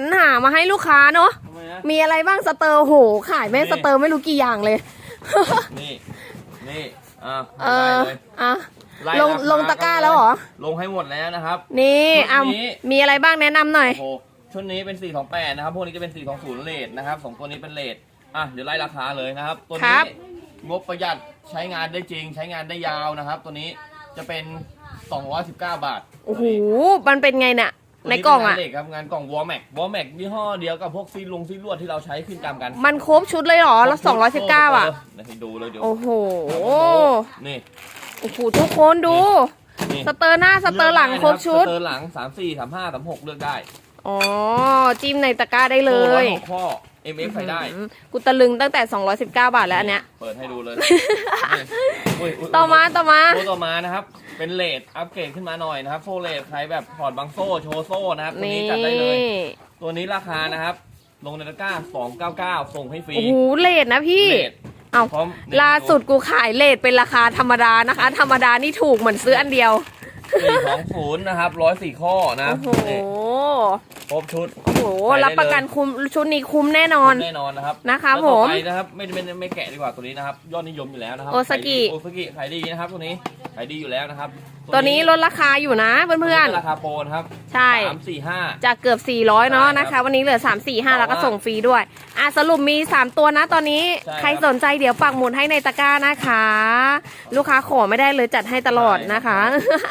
รหามาให้ลูกค้าเนาะ ทำไมนะมีอะไรบ้างสเตอร์โห ขายแม่งนี่สเตอร์ไม่รู้กี่อย่างเลย นี่ นี่อะเออไล่เลยอะ ไล่ลงรคลงตะกร้าแล้วเหรอ ลงให้หมดแล้วนะครับ นี่ชุดอะนี้ มีอะไรบ้างแนะนำหน่อย โอ้โหชุดนี้เป็น 428 นะครับ พวกนี้จะเป็น 420 เลทนะครับสองตัวนี้เป็นเลทอะ เดี๋ยวไล่ราคาเลยนะครับ ตัวครันี้บงบประหยัดใช้งานได้จริง ใช้งานได้ยาวนะครับ ตัวนี้จะเป็น 219 บาทโอ้โห มันเป็นไงเนี่ยตัว ในกล่องเป็อะงานเหล็กครับงานกล่องวอลแม็กวอลแม็กยี่ห้อเดียวกับพวกซีลุงซีลวดที่เราใช้ขึ้นกรรมกันมันครบชุดเลยเหรอแล้วสองร้อยสิบเก้าอะ เดี๋ยวให้ดูเลยเดี๋ยวโอ้โห นี่ โอ้โหทุกคนดู นี่สเตอร์หน้าสเตอร์หลังครบชุดสเตอร์หลัง3 4 3 5 3 6เลือกได้อ๋อ จิ้มในตะกร้าได้เลยโซ่ร้อหกข้อ MF ใส่ได้อืมกูตะลึงตั้งแต่ 219 บาทแล้วอันเนี้ย เปิดให้ดูเลยนี่อุ้ยยยต่อมาต่อมา ตัวต่อมานะครับ เป็นเลดอัปเกรดขึ้นมาหน่อยนะครับ โซ่เลดใครแบบถอดบางโซ่โชว์โซ่นะครับ ตัวนี่นี้จัดได้เลย ตัวนี้ราคานะครับ ลงในตะกร้า299ส่งให้ฟรีโอ้โหเลทนะพี่ เลทเอ้าพร้อม ล่าสุดกูขายเลทเป็นราคาธรรมดานะคะ ธรรมดานี่ถูกเหมือนซื้ออันเดียว สี่สองศูนย์นะครับร้อยสี่ข้อนะโอ้โห นี่ครบชุดโอ้โหขายได้เลยรับประกันคุ้มชุดนี้คุ้มแน่นอน แน่นอนนะครับนะคะแล้วต่อผมไปนะครับไม่ไม่ไม่ไม่แกะดีกว่าตัวนี้นะครับ ยอดนิยมอยู่แล้วนะครับโอซากิ ขายดีโอซากิขายดีนะครับตัวนี้ ขายดีอยู่แล้วนะครับตัวนี้ลดราคาอยู่นะเพื่อนราคาโปรนะครับๆใช่สามสี่ห้าจากเกือบ 400 เนาะใช่นะครัคะบวันนี้เหลือ 3 4 5 แล้วก็แต่ว่าส่งฟรีด้วย อะสรุปมี 3 ตัวนะตอนนี้ใช่ครับใครสนใจเดี๋ยวปักหมุดให้ในตะกร้านะคะ ลูกค้าขอไม่ได้เลยจัดให้ตลอดนะคะใช่